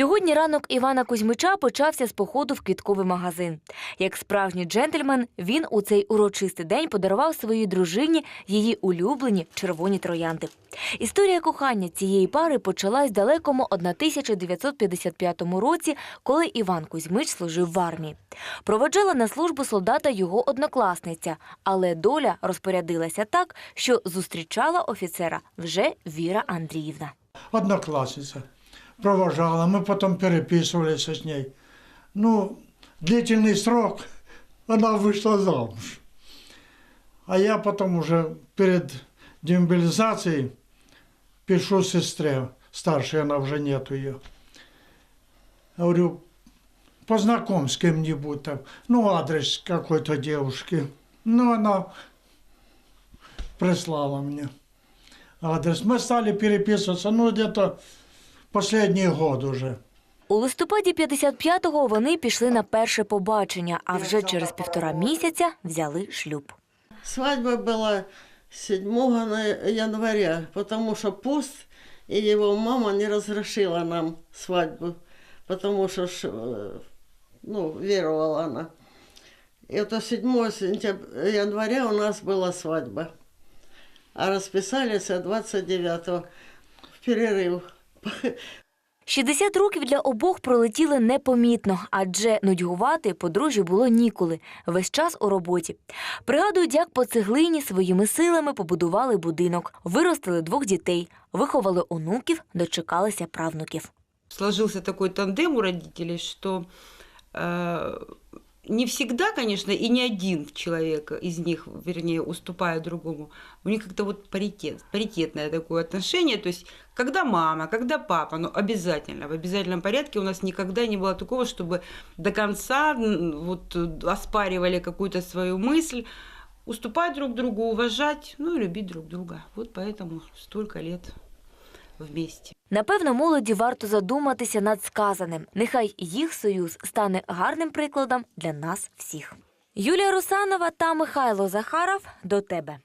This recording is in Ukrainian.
Сьогодні ранок Івана Кузьмича почався з походу в квітковий магазин. Як справжній джентльмен, він у цей урочистий день подарував своїй дружині її улюблені червоні троянди. Історія кохання цієї пари почалась в далекому 1955 році, коли Іван Кузьмич служив в армії. Проводжала на службу солдата його однокласниця, але доля розпорядилася так, що зустрічала офіцера вже Віра Андріївна. одноклассница. Провожала, мы потом переписывались с ней. Ну, длительный срок, она вышла замуж. А я потом уже перед демобилизацией пишу сестре, старшей, она уже нету ее. Говорю, познакомь с кем-нибудь там, ну, адрес какой-то девушки. Ну, она прислала мне адрес. Мы стали переписываться, ну, где-то последний год уже. У листопаді 55-го вони пішли на перше побачення, а вже через півтора місяця взяли шлюб. Свадьба была 7 на- января, потому что пост и его мама не разрешила нам свадьбу, потому что ж, э, ну, веровала она. И это 7 сентября, января у нас была свадьба. А расписались 29 в перерыв. 60 років для обох пролетіли непомітно, адже нудьгувати подружжю було ніколи. Весь час у роботі. Пригадують, як по цеглині своїми силами побудували будинок, виростили двох дітей, виховали онуків, дочекалися правнуків. сложился такой тандем у родителей, э, не всегда, конечно, и не один человек из них, вернее, уступает другому. У них как-то вот паритет, паритетное такое отношение. То есть, когда мама, когда папа, ну, обязательно, в обязательном порядке у нас никогда не было такого, чтобы до конца вот оспаривали какую-то свою мысль, уступать друг другу, уважать, ну и любить друг друга. Вот поэтому столько лет вместе. Напевно, молоді варто задуматися над сказаним. Нехай їх союз стане гарним прикладом для нас всіх. Юлія Русанова та Михайло Захаров до тебе.